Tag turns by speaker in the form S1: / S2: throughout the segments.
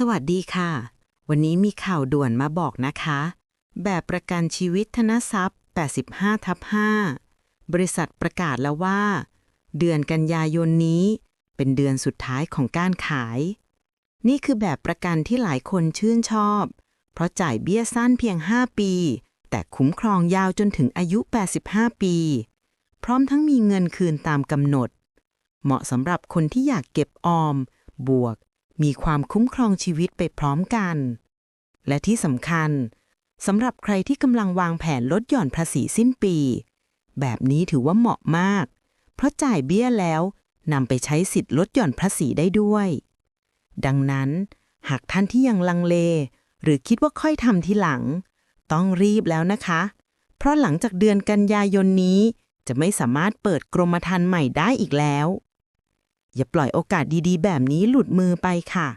S1: สวัสดีค่ะ วันนี้มีข่าวด่วนมาบอกนะคะ แบบประกันชีวิตธนทรัพย์ 85ทับ5บริษัทประกาศแล้วว่า เดือนกันยายนนี้ เป็นเดือนสุดท้ายของการขาย นี่คือแบบประกันที่หลายคนชื่นชอบ เพราะจ่ายเบี้ยสั้นเพียง 5 ปี แต่คุ้มครองยาวจนถึงอายุ 85 ปี พร้อมทั้งมีเงินคืนตามกำหนด เหมาะสำหรับคนที่อยากเก็บออม บวก มีความคุ้มครองชีวิตไปพร้อมกัน และที่สำคัญสำหรับใครที่กำลังวางแผนลดหย่อนภาษีสิ้นปี แบบนี้ถือว่าเหมาะมาก เพราะจ่ายเบี้ยแล้วนำไปใช้สิทธิ์ลดหย่อนภาษีได้ด้วย ดังนั้น หากท่านที่ยังลังเล หรือคิดว่าค่อยทำทีหลัง ต้องรีบแล้วนะคะ เพราะหลังจากเดือนกันยายนนี้ จะไม่สามารถเปิดกรมธรรม์ใหม่ได้อีกแล้ว อย่าปล่อยโอกาสดีๆ แบบนี้หลุดมือไปค่ะ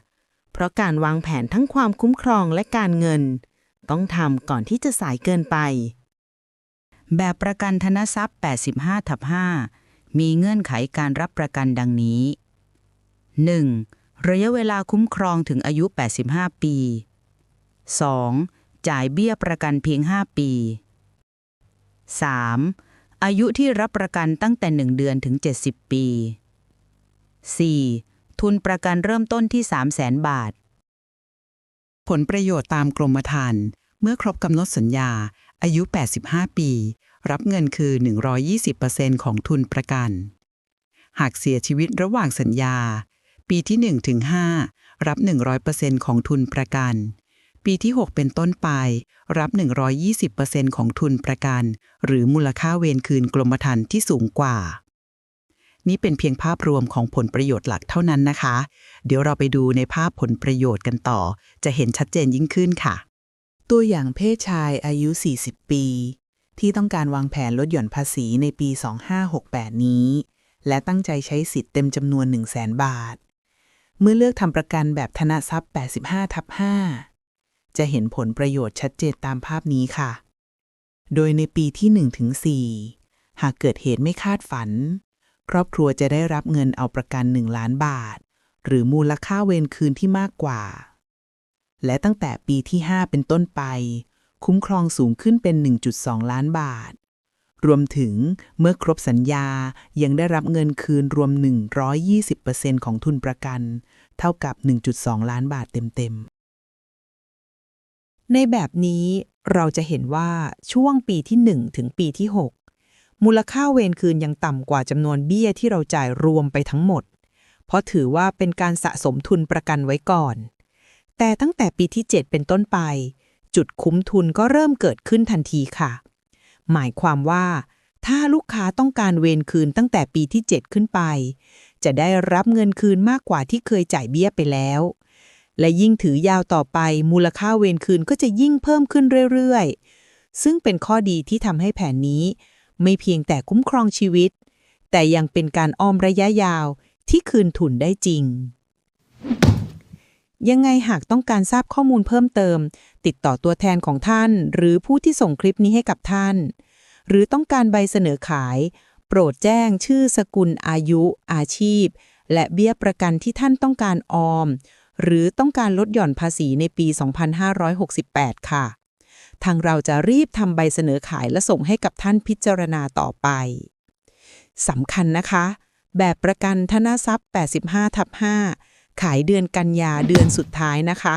S1: เพราะการวางแผนทั้งความคุ้มครองและการเงิน ต้องทำก่อนที่จะสายเกินไป
S2: แบบประกันธนทรัพย์ 85 ทับ 5 มีเงื่อนไขการรับประกันดังนี้ 1. ระยะเวลาคุ้มครองถึงอายุ 85 ปี 2. จ่ายเบี้ยประกันเพียง 5 ปี 3. อายุที่รับประกันตั้งแต่ 1 เดือนถึง 70 ปี 4. ทุนประกันเริ่มต้นที่ 300,000 บาท
S3: ผลประโยชน์ตามกรมธรรม์เมื่อครบกำหนดสัญญา อายุ 85 ปี รับเงินคือ 120%ของทุนประกัน หากเสียชีวิตระหว่างสัญญา ปีที่ 1 ถึง 5 รับ 100%ของทุนประกัน ปีที่ 6 เป็นต้นไป รับ 120%ของทุนประกัน หรือมูลค่าเวรคืนกรมธรรม์ที่สูงกว่า นี่เป็นเพียงภาพรวมของผลประโยชน์หลักเท่านั้นนะคะ เดี๋ยวเราไปดูในภาพผลประโยชน์กันต่อ จะเห็นชัดเจนยิ่งขึ้นค่ะ
S4: ตัวอย่างเพศชายอายุ 40 ปี ที่ต้องการวางแผนลดหย่อนภาษีในปี 2568 นี้ และตั้งใจใช้สิทธิ์เต็มจำนวน 100,000 บาท เมื่อเลือกทำประกันแบบธนทรัพย์ 85ทับ5จะเห็นผลประโยชน์ชัดเจนตามภาพนี้ค่ะ โดยในปีที่1ถึง4หากเกิดเหตุไม่คาดฝัน ครอบครัวจะได้รับเงินเอาประกัน 1 ล้านบาท หรือมูลค่าเวรคืนที่มากกว่า และตั้งแต่ปีที่ 5 เป็นต้นไป คุ้มครองสูงขึ้นเป็น 1.2 ล้านบาท รวมถึงเมื่อครบสัญญายังได้รับเงินคืนรวม 120%ของทุนประกัน เท่ากับ 1.2 ล้านบาทเต็มๆ
S5: ในแบบนี้เราจะเห็นว่าช่วงปีที่ 1 ถึงปีที่ 6 มูลค่าเวรคืนยังต่ำกว่าจำนวนเบี้ยที่เราจ่ายรวมไปทั้งหมด เพราะถือว่าเป็นการสะสมทุนประกันไว้ก่อน แต่ตั้งแต่ปีที่ 7 เป็นต้นไป จุดคุ้มทุนก็เริ่มเกิดขึ้นทันทีค่ะ หมายความว่า ถ้าลูกค้าต้องการเวรคืนตั้งแต่ปีที่ 7 ขึ้นไป จะได้รับเงินคืนมากกว่าที่เคยจ่ายเบี้ยไปแล้ว และยิ่งถือยาวต่อไปมูลค่าเวรคืนก็จะยิ่งเพิ่มขึ้นเรื่อยๆ ซึ่งเป็นข้อดีที่ทำให้แผนนี้ ไม่เพียงแต่คุ้มครองชีวิต แต่ยังเป็นการออมระยะยาวที่คืนทุนได้จริง ยังไงหากต้องการทราบข้อมูลเพิ่มเติม ติดต่อตัวแทนของท่าน หรือผู้ที่ส่งคลิปนี้ให้กับท่าน หรือต้องการใบเสนอขาย โปรดแจ้งชื่อสกุลอายุ อาชีพ และเบี้ยประกันที่ท่านต้องการออม หรือต้องการลดหย่อนภาษีในปี 2568 ค่ะ ทางเราจะรีบทำใบเสนอขายและส่งให้กับท่านพิจารณาต่อไปสำคัญนะคะ แบบประกันธนทรัพย์ 85ทับ5ขายเดือนกันยาเดือนสุดท้ายนะคะ